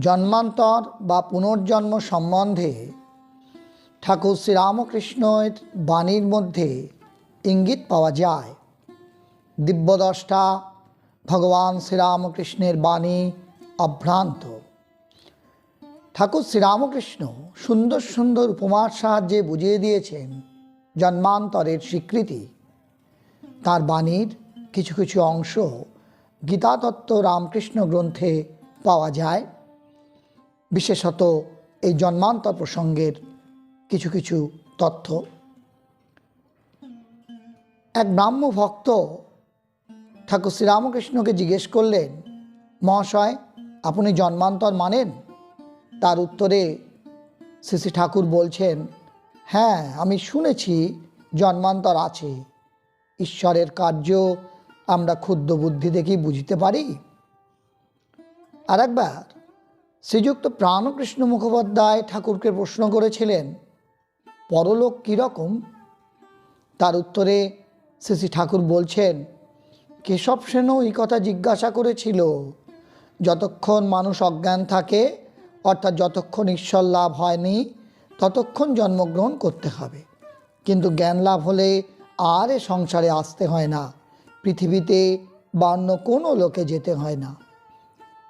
জন্মান্তর বা পুনর্জন্ম সম্বন্ধে ঠাকুর শ্রীরামকৃষ্ণের বাণীর মধ্যে ইঙ্গিত পাওয়া যায়। দিব্যদষ্টা ভগবান শ্রীরামকৃষ্ণের বাণী অভ্রান্ত। ঠাকুর শ্রীরামকৃষ্ণ সুন্দর সুন্দর উপমার সাহায্যে বুঝিয়ে দিয়েছেন জন্মান্তরের স্বীকৃতি। তার বাণীর কিছু কিছু অংশ গীতাতত্ত্ব রামকৃষ্ণ গ্রন্থে পাওয়া যায়। বিশেষত এই জন্মান্তর প্রসঙ্গের কিছু কিছু তথ্য। এক ব্রাহ্ম ভক্ত ঠাকুর শ্রীরামকৃষ্ণকে জিজ্ঞেস করলেন, মহাশয়, আপনি জন্মান্তর মানেন? তার উত্তরে শ্রী শ্রী ঠাকুর বলছেন হ্যাঁ আমি শুনেছি জন্মান্তর আছে। ঈশ্বরের কার্য আমরা ক্ষুদ্র বুদ্ধি দেখেই বুঝতে পারি। আর একবার শ্রীযুক্ত প্রাণকৃষ্ণ মুখোপাধ্যায় ঠাকুরকে প্রশ্ন করেছিলেন, পরলোক কীরকম তার উত্তরে শ্রী শ্রী ঠাকুর বলছেন, কেশব সেনও এই কথা জিজ্ঞাসা করেছিল, যতক্ষণ মানুষ অজ্ঞান থাকে, অর্থাৎ যতক্ষণ ঈশ্বর লাভ হয়নি, ততক্ষণ জন্মগ্রহণ করতে হবে। কিন্তু জ্ঞান লাভ হলে আর এ সংসারে আসতে হয় না, পৃথিবীতে বা অন্য কোনো লোকে যেতে হয় না।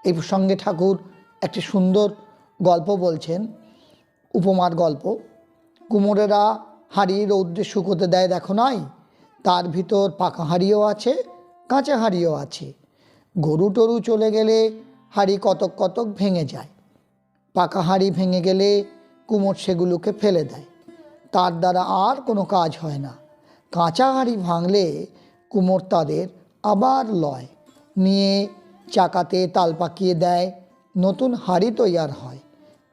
এই প্রসঙ্গে ঠাকুর একটি সুন্দর গল্প বলছেন, উপমার গল্প। কুমোরেরা হাড়ি রৌদ্রে শুকোতে দেয় দেখো নাই, তার ভিতর পাকা হাড়িও আছে, কাঁচা হাড়িও আছে। গরু টরু চলে গেলে হাড়ি কতক কতক ভেঙে যায়। পাকা হাড়ি ভেঙে গেলে কুমোর সেগুলোকে ফেলে দেয়। তার দ্বারা আর কোনো কাজ হয় না। কাঁচা হাড়ি ভাঙলে কুমোর তাদের আবার লয়। নিয়ে চাকাতে তাল পাকিয়ে দেয় নতুন হাড়ি তৈয়ার হয়।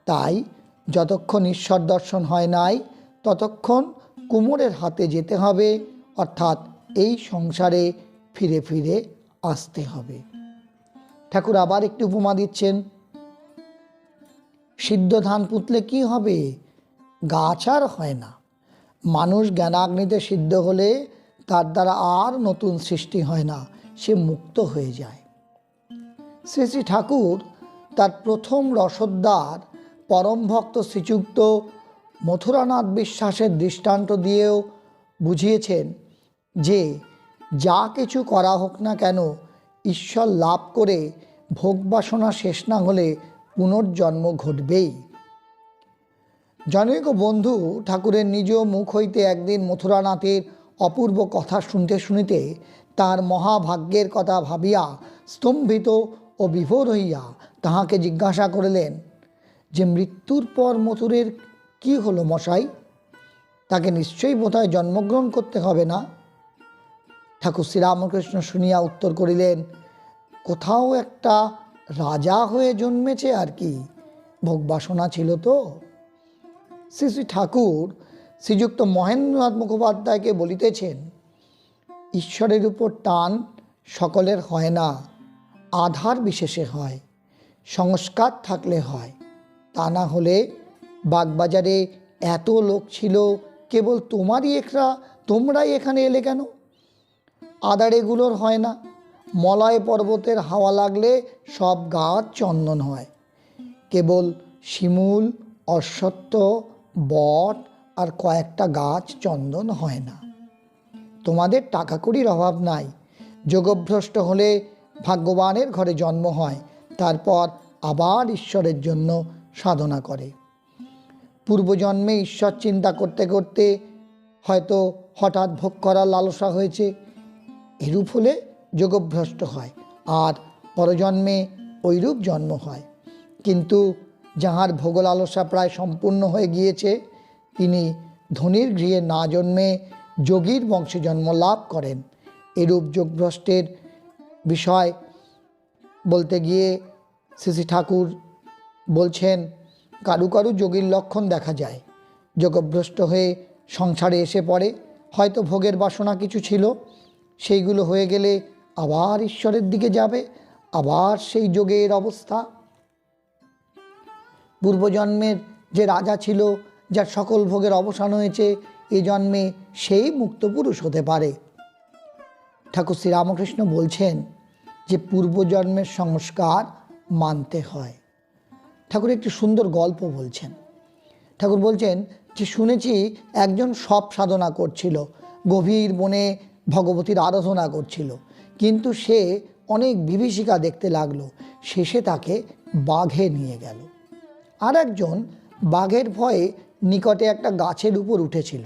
তাই যতক্ষণ ঈশ্বর দর্শন হয় নাই, ততক্ষণ কুমোরের হাতে যেতে হবে, অর্থাৎ এই সংসারে ফিরে ফিরে আসতে হবে। ঠাকুর আবার একটি উপমা দিচ্ছেন, সিদ্ধ ধান পুতলে কি হবে? গাছ আর হয় না। মানুষ জ্ঞানাগ্নিতে সিদ্ধ হলে তার দ্বারা আর নতুন সৃষ্টি হয় না, সে মুক্ত হয়ে যায়। শ্রী শ্রী ঠাকুর তার প্রথম রসদ্দার, পরম ভক্ত শ্রীযুক্ত মথুরানাথ বিশ্বাসের দৃষ্টান্ত দিয়েও বুঝিয়েছেন যে, যা কিছু করা হোক না কেন, ঈশ্বর লাভ করে ভোগ বাসনা শেষ না হলে পুনর্জন্ম ঘটবেই। জনৈক বন্ধু ঠাকুরের নিজ মুখ হইতে একদিন মথুরানাথের অপূর্ব কথা শুনতে শুনিতে তার মহাভাগ্যের কথা ভাবিয়া স্তম্ভিত ও বিভোর হইয়া তাহাকে জিজ্ঞাসা করিলেন, যে মৃত্যুর পর মথুরের কি হলো মশাই? তাকে নিশ্চয়ই বোধহয় জন্মগ্রহণ করতে হবে না? ঠাকুর শ্রীরামকৃষ্ণ শুনিয়া উত্তর করিলেন, কোথাও একটা রাজা হয়ে জন্মেছে আর কি, ভোগ বাসনা ছিল তো? শ্রী শ্রী ঠাকুর শ্রীযুক্ত মহেন্দ্রনাথ মুখোপাধ্যায়কে বলিতেছেন, ঈশ্বরের উপর টান সকলের হয় না। আধার বিশেষে হয়, সংস্কার থাকলে হয়। তা না হলে বাগবাজারে এত লোক ছিল, কেবল তোমারই একরা, তোমরাই এখানে এলে কেন? আদারেগুলোর হয় না। মলয় পর্বতের হাওয়া লাগলে সব গাছ চন্দন হয়। কেবল শিমুল, অশ্বত্থ, বট আর কয়েকটা গাছ চন্দন হয় না। তোমাদের টাকা কড়ির অভাব নাই। যোগভ্রষ্ট হলে ভাগ্যবানের ঘরে জন্ম হয়, তারপর আবার ঈশ্বরের জন্য সাধনা করে। পূর্বজন্মে ঈশ্বর চিন্তা করতে করতে হয়তো হঠাৎ ভোগ করার লালসা হয়েছে। এরূপ হলে যোগভ্রষ্ট হয়, আর পরজন্মে ওইরূপ জন্ম হয়। কিন্তু যাহার ভোগ লালসা প্রায় সম্পূর্ণ হয়ে গিয়েছে, তিনি ধনির গৃহে না জন্মে যোগীর বংশে জন্ম লাভ করেন। এরূপ যোগভ্রষ্টের বিষয় বলতে গিয়ে শ্রী ঠাকুর বলছেন, কারু কারু যোগীর লক্ষণ দেখা যায়। যোগভ্রষ্ট হয়ে সংসারে এসে পড়ে। হয়তো ভোগের বাসনা কিছু ছিল, সেইগুলো হয়ে গেলে আবার ঈশ্বরের দিকে যাবে, আবার সেই যোগের অবস্থা। পূর্বজন্মের যে রাজা ছিল, যার সকল ভোগের অবসান হয়েছে, এ জন্মে সেই মুক্ত পুরুষ হতে পারে। ঠাকুর শ্রীরামকৃষ্ণ বলছেন যে পূর্বজন্মের সংস্কার মানতে হয়। ঠাকুর একটি সুন্দর গল্প বলছেন। ঠাকুর বলছেন যে শুনেছি একজন সব সাধনা করছিল, গভীর বনে ভগবতীর আরাধনা করছিল, কিন্তু সে অনেক বিভীষিকা দেখতে লাগল, শেষে তাকে বাঘে নিয়ে গেল। আর একজন বাঘের ভয়ে নিকটে একটা গাছের উপর উঠেছিল।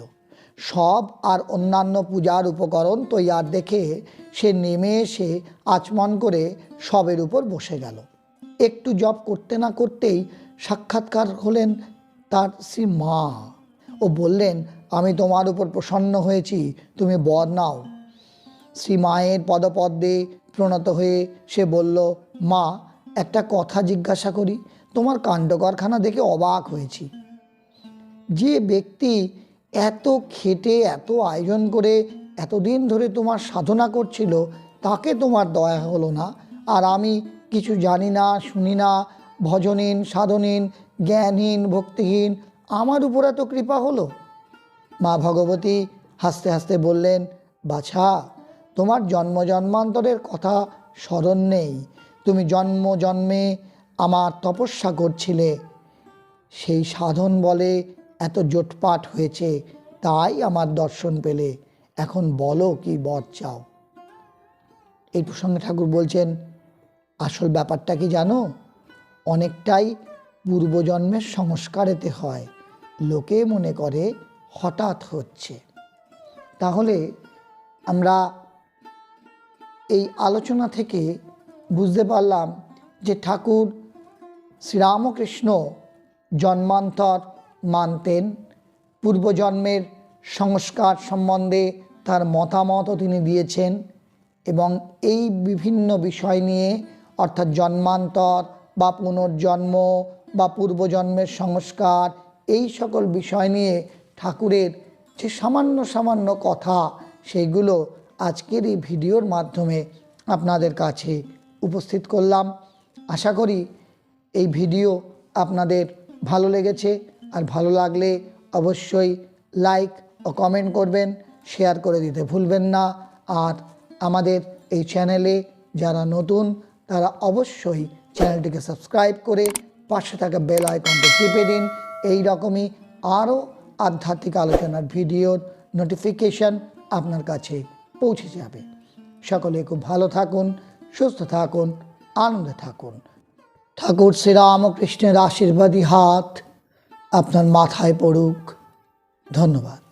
সব আর অন্যান্য পূজার উপকরণ তৈয়ার দেখে সে নেমে এসে আচমন করে সবের উপর বসে গেল। একটু জব করতে না করতেই সাক্ষাৎকার হলেন তার শ্রী মা ও বললেন, আমি তোমার উপর প্রসন্ন হয়েছি, তুমি বর নাও। শ্রী মায়ের পদপদ্মে প্রণত হয়ে সে বলল, মা, একটা কথা জিজ্ঞাসা করি, তোমার কাণ্ড কারখানা দেখে অবাক হয়েছি। যে ব্যক্তি এত খেটে, এত আয়োজন করে এতদিন ধরে তোমার সাধনা করছিল, তাকে তোমার দয়া হলো না। আর আমি কিছু জানি না, শুনি না ভজনহীন সাধনহীন জ্ঞানহীন, ভক্তিহীন, আমার উপর এত কৃপা হলো? মা ভগবতী হাসতে হাসতে বললেন, বাছা, তোমার জন্ম জন্মান্তরের কথা স্মরণ নেই। তুমি জন্ম জন্মে আমার তপস্যা করছিলে। সেই সাধন বলে এত জোটপাট হয়েছে, তাই আমার দর্শন পেলে। এখন বলো কি বর চাও? এই প্রসঙ্গে ঠাকুর বলছেন, আসল ব্যাপারটা কি জানো? অনেকটাই পূর্বজন্মের সংস্কারেতে হয়। লোকে মনে করে হঠাৎ হচ্ছে। তাহলে আমরা এই আলোচনা থেকে বুঝতে পারলাম যে ঠাকুর শ্রীরামকৃষ্ণ জন্মান্তর মানতেন। পূর্বজন্মের সংস্কার সম্বন্ধে তার মতামতও তিনি দিয়েছেন এবং এই বিভিন্ন বিষয় নিয়ে, অর্থাৎ জন্মান্তর বা পুনর্জন্ম বা পূর্বজন্মের সংস্কার, এই সকল বিষয় নিয়ে ঠাকুরের যে সামান্য সামান্য কথা, সেইগুলো আজকের এই ভিডিওর মাধ্যমে আপনাদের কাছে উপস্থিত করলাম। আশা করি এই ভিডিও আপনাদের ভালো লেগেছে। আর ভালো লাগলে অবশ্যই লাইক ও কমেন্ট করবেন শেয়ার করে দিতে ভুলবেন না। আর আমাদের এই চ্যানেলে যারা নতুন, তারা অবশ্যই চ্যানেলটিকে সাবস্ক্রাইব করে পাশে থাকা বেল আইকনটি টিপে দিন। এই রকমই আরও আধ্যাত্মিক আলোচনার ভিডিওর নোটিফিকেশন আপনার কাছে পৌঁছে যাবে। সকলে খুব ভালো থাকুন, সুস্থ থাকুন, আনন্দে থাকুন। ঠাকুর শ্রীরামকৃষ্ণের আশীর্বাদী হাত। আপনার মাথায় পড়ুক। ধন্যবাদ।